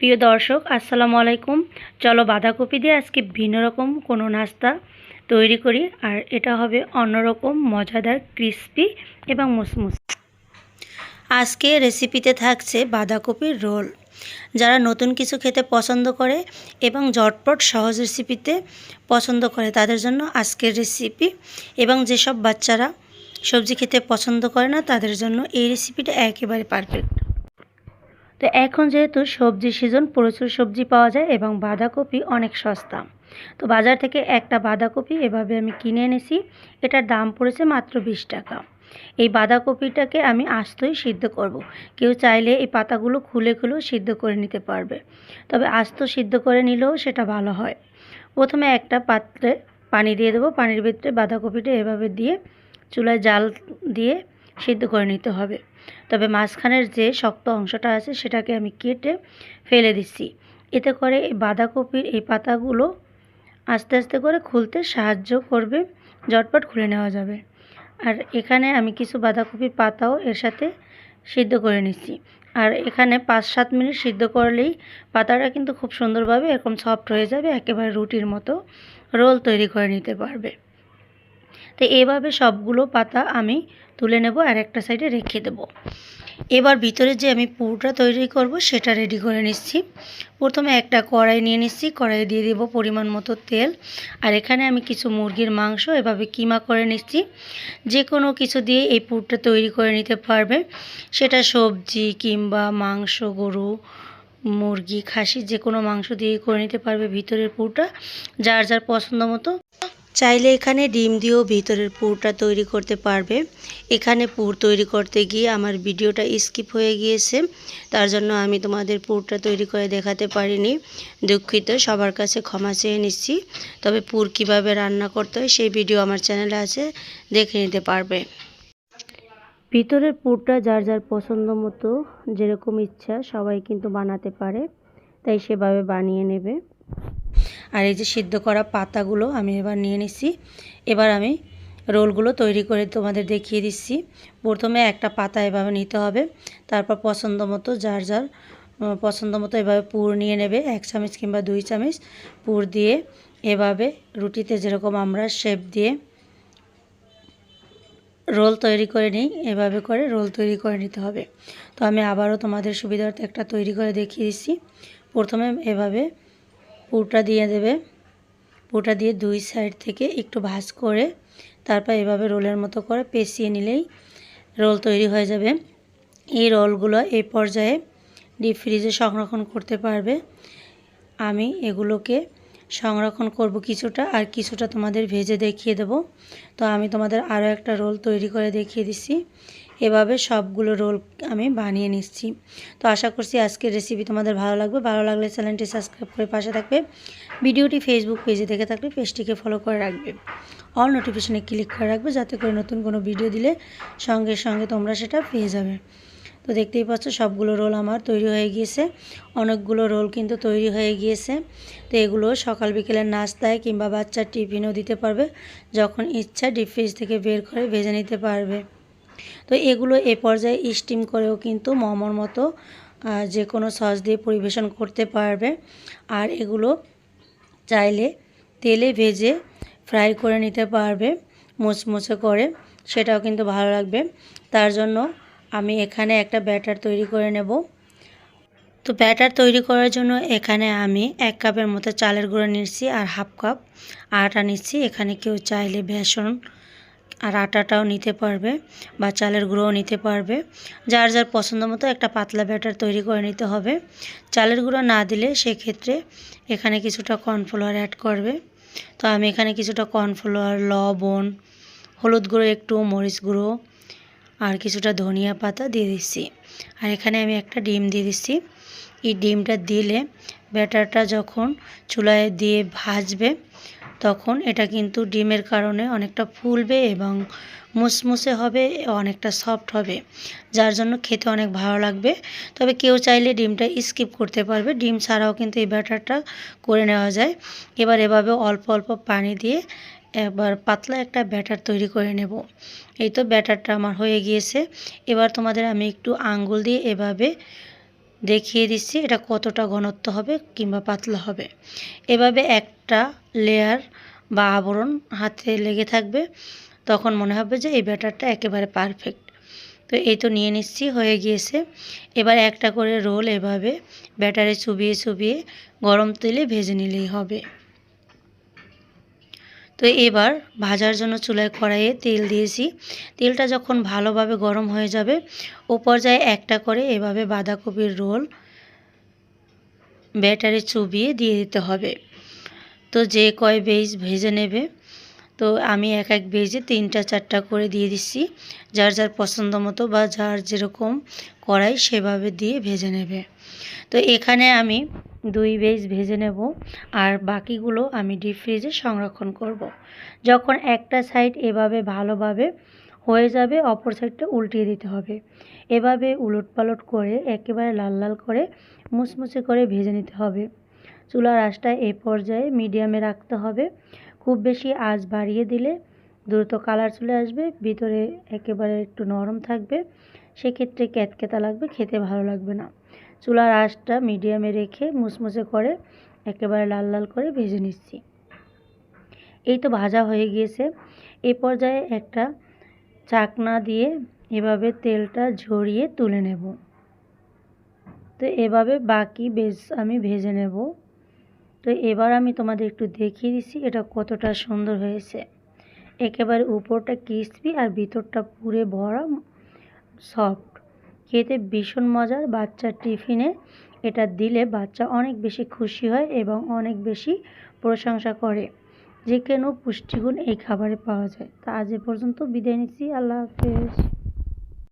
প্রিয় দর্শক, আসসালামু আলাইকুম। চলো বাঁধাকপি দিয়ে আজকে ভিন্ন রকম কোনো নাস্তা তৈরি করি, আর এটা হবে অন্যরকম মজাদার ক্রিস্পি এবং মুসমুস। আজকে রেসিপিতে থাকছে বাঁধাকপির রোল। যারা নতুন কিছু খেতে পছন্দ করে এবং ঝটপট সহজ রেসিপিতে পছন্দ করে, তাদের জন্য আজকের রেসিপি। এবং যেসব বাচ্চারা সবজি খেতে পছন্দ করে না, তাদের জন্য এই রেসিপিটা একেবারে পারফেক্ট। তো এখন যেহেতু সবজি সিজন প্রচুর সবজি পাওয়া যায় এবং বাঁধাকপি অনেক সস্তা। তো বাজার থেকে একটা বাঁধাকপি এভাবে আমি কিনে এনেছি, এটার দাম পড়েছে মাত্র বিশ টাকা। এই বাঁধাকপিটাকে আমি আস্তই সিদ্ধ করব। কেউ চাইলে এই পাতাগুলো খুলে খুলেও সিদ্ধ করে নিতে পারবে। তবে আস্ত সিদ্ধ করে নিলেও সেটা ভালো হয়। প্রথমে একটা পাত্রে পানি দিয়ে দেবো, পানির ভিতরে বাঁধাকপিটা এভাবে দিয়ে চুলায় জাল দিয়ে সিদ্ধ করে নিতে হবে। তবে মাঝখানের যে শক্ত অংশটা আছে সেটাকে আমি কেটে ফেলে দিচ্ছি। এতে করে এই বাঁধাকপির এই পাতাগুলো আস্তে আস্তে করে খুলতে সাহায্য করবে জটপট খুলে নেওয়া যাবে। আর এখানে আমি কিছু বাঁধাকপির পাতাও এর সাথে সিদ্ধ করে নিচ্ছি। আর এখানে পাঁচ সাত মিনিট সিদ্ধ করলেই পাতাটা কিন্তু খুব সুন্দরভাবে এরকম সফট হয়ে যাবে, একেবারে রুটির মতো রোল তৈরি করে নিতে পারবে। তো এভাবে সবগুলো পাতা আমি তুলে নেব আর একটা সাইডে রেখে দেব। এবার ভিতরে যে আমি পুরোটা তৈরি করব সেটা রেডি করে নিচ্ছি। প্রথমে একটা কড়াই নিয়ে নিচ্ছি কড়াই দিয়ে দেব পরিমাণ মতো তেল। আর এখানে আমি কিছু মুরগির মাংস এভাবে কিমা করে নিচ্ছি। যে কোনো কিছু দিয়ে এই পুরটা তৈরি করে নিতে পারবে। সেটা সবজি কিংবা মাংস, গরু, মুরগি, খাসি যে কোনো মাংস দিয়ে করে নিতে পারবে ভিতরের পুরটা। যার যার পছন্দ মতো চাইলে এখানে ডিম দিয়েও ভিতরের পুরটা তৈরি করতে পারবে। এখানে পুর তৈরি করতে গিয়ে আমার ভিডিওটা স্কিপ হয়ে গিয়েছে, তার জন্য আমি তোমাদের পুরটা তৈরি করে দেখাতে পারিনি। দুঃখিত, সবার কাছে ক্ষমা চেয়ে নিচ্ছি। তবে পুর কীভাবে রান্না করতে হয় সেই ভিডিও আমার চ্যানেলে আছে, দেখে নিতে পারবে। ভিতরের পুরটা যার যার পছন্দ মতো, যেরকম ইচ্ছা সবাই কিন্তু বানাতে পারে, তাই সেভাবে বানিয়ে নেবে। আর এই যে সিদ্ধ করা পাতাগুলো আমি এবার নিয়ে নিচ্ছি এবার আমি রোলগুলো তৈরি করে তোমাদের দেখিয়ে দিচ্ছি। প্রথমে একটা পাতা এভাবে নিতে হবে, তারপর পছন্দ মতো যার যার পছন্দ মতো এভাবে পুর নিয়ে নেবে, এক চামচ কিংবা দুই চামচ পুর দিয়ে এভাবে রুটিতে যেরকম আমরা শেপ দিয়ে রোল তৈরি করে নিই, এভাবে করে রোল তৈরি করে নিতে হবে। তো আমি আবারও তোমাদের সুবিধার্থে একটা তৈরি করে দেখিয়ে দিচ্ছি। প্রথমে এভাবে পুরটা দিয়ে দেবে। পুরটা দিয়ে দুই সাইড থেকে একটু ভাজ করে তারপর এভাবে রোলের মতো করে পেঁচিয়ে নিলেই রোল তৈরি হয়ে যাবে। এই রোলগুলো এই পর্যায়ে ডিপ ফ্রিজে সংরক্ষণ করতে পারবে। আমি এগুলোকে সংরক্ষণ করব কিছুটা আর কিছুটা তোমাদের ভেজে দেখিয়ে দেব। তো আমি তোমাদের আরও একটা রোল তৈরি করে দেখিয়ে দিচ্ছি। এভাবে সবগুলো রোল আমি বানিয়ে নিচ্ছি। তো আশা করছি আজকের রেসিপি তোমাদের ভালো লাগবে। ভালো লাগলে চ্যানেলটি সাবস্ক্রাইব করে পাশে থাকবে। ভিডিওটি ফেসবুক পেজে দেখে থাকলে পেজটিকে ফলো করে রাখবে। অল নোটিফিকেশনে ক্লিক করে রাখবে যাতে করে নতুন কোনো ভিডিও দিলে সঙ্গে সঙ্গে তোমরা সেটা পেয়ে যাবে। তো দেখতেই পাচ্ছ সবগুলো রোল আমার তৈরি হয়ে গিয়েছে। অনেকগুলো রোল কিন্তু তৈরি হয়ে গিয়েছে। তো এগুলো সকাল বিকেলের নাস্তায় কিংবা বাচ্চার টিফিনও দিতে পারবে। যখন ইচ্ছা ডিপ ফ্রিজ থেকে বের করে ভেজে নিতে পারবে। তো এগুলো এ পর্যায়ে স্টিম করেও কিন্তু মোমোর মতো যে কোনো সস দিয়ে পরিবেশন করতে পারবে। আর এগুলো চাইলে তেলে ভেজে ফ্রাই করে নিতে পারবে মুচমুচে করে, সেটাও কিন্তু ভালো লাগবে। তার জন্য আমি এখানে একটা ব্যাটার তৈরি করে নেব। তো ব্যাটার তৈরি করার জন্য এখানে আমি এক কাপের মতো চালের গুঁড়ো নিচ্ছি আর হাফ কাপ আটা নিচ্ছি এখানে কেউ চাইলে বেসন আর আটাটাও নিতে পারবে বা চালের গুঁড়োও নিতে পারবে। যার যার পছন্দ মতো একটা পাতলা ব্যাটার তৈরি করে নিতে হবে। চালের গুঁড়ো না দিলে সেক্ষেত্রে এখানে কিছুটা কর্নফ্লাওয়ার অ্যাড করবে। তো আমি এখানে কিছুটা কর্নফ্লাওয়ার, লবণ, হলুদ গুঁড়ো, একটু মরিচ গুঁড়ো আর কিছুটা ধনিয়া পাতা দিয়ে দিচ্ছি। আর এখানে আমি একটা ডিম দিয়ে দিচ্ছি। এই ডিমটা দিলে ব্যাটারটা যখন চুলায় দিয়ে ভাজবে তখন এটা কিন্তু ডিমের কারণে অনেকটা ফুলবে এবং মুসমুসে হবে, অনেকটা সফট হবে, যার জন্য খেতে অনেক ভালো লাগবে। তবে কেউ চাইলে ডিমটা স্কিপ করতে পারবে। ডিম ছাড়াও কিন্তু এই ব্যাটারটা করে নেওয়া যায়। এবার এভাবে অল্প অল্প পানি দিয়ে এবার পাতলা একটা ব্যাটার তৈরি করে নেব। এই তো ব্যাটারটা আমার হয়ে গিয়েছে। এবার তোমাদের আমি একটু আঙ্গুল দিয়ে এভাবে দেখিয়ে দিচ্ছি এটা কতটা ঘনত্ব হবে কিংবা পাতলা হবে। এভাবে একটা লেয়ার বা আবরণ হাতে লেগে থাকবে, তখন মনে হবে যে এই ব্যাটারটা একেবারে পারফেক্ট তো এই তো নিয়ে নিচ্ছি, হয়ে গিয়েছে। এবার একটা করে রোল এভাবে ব্যাটারে চুবিয়ে চুবিয়ে গরম তেলে ভেজে নিলেই হবে। তো এবার ভাজার জন্য চুলায় কড়াইয়ে তেল দিয়েছি। তেলটা যখন ভালোভাবে গরম হয়ে যাবে ও পর্যায়ে একটা করে এভাবে বাঁধাকপির রোল ব্যাটারে চুবিয়ে দিয়ে দিতে হবে। তো যে কয় বেজ ভেজে নেবে, তো আমি এক এক বেজে তিনটা চারটা করে দিয়ে দিচ্ছি। যার যার পছন্দ মতো বা যার যেরকম কড়াই সেভাবে দিয়ে ভেজে নেবে। তো এখানে আমি দুই বেজ ভেজে নেব আর বাকিগুলো আমি ডিপ ফ্রিজে সংরক্ষণ করব। যখন একটা সাইড এভাবে ভালোভাবে হয়ে যাবে, অপর সাইডটা উল্টিয়ে দিতে হবে। এভাবে উলট পালট করে একেবারে লাল লাল করে মুচমুচে করে ভেজে নিতে হবে। চুলার আঁচটা এ পর্যায়ে মিডিয়ামে রাখতে হবে। খুব বেশি আঁচ বাড়িয়ে দিলে দ্রুত কালার চলে আসবে, ভিতরে একেবারে একটু নরম থাকবে। সেক্ষেত্রে ক্যাতকেতা লাগবে, খেতে ভালো লাগবে না। চুলার আঁচটা মিডিয়ামে রেখে মুচমুচে করে একেবারে লাল লাল করে ভেজে নিচ্ছি। এই তো ভাজা হয়ে গিয়েছে। এই পর্যায়ে একটা চাকনা দিয়ে এভাবে তেলটা ঝরিয়ে তুলে নেব। তো এভাবে বাকি বেজ আমি ভেজে নেব। তো এবার আমি তোমাদের একটু দেখিয়ে দিচ্ছি এটা কতটা সুন্দর হয়েছে। একেবারে উপরটা ক্রিসপি আর ভিতরটা পুরে ভরা সফট। খেতে ভীষণ মজার। বাচ্চার টিফিনে এটা দিলে বাচ্চা অনেক বেশি খুশি হয় এবং অনেক বেশি প্রশংসা করে যে কেন পুষ্টিগুণ এই খাবারে পাওয়া যায়। তা আজ এ পর্যন্ত বিদায় নিচ্ছি। আল্লাহ হাফেজ।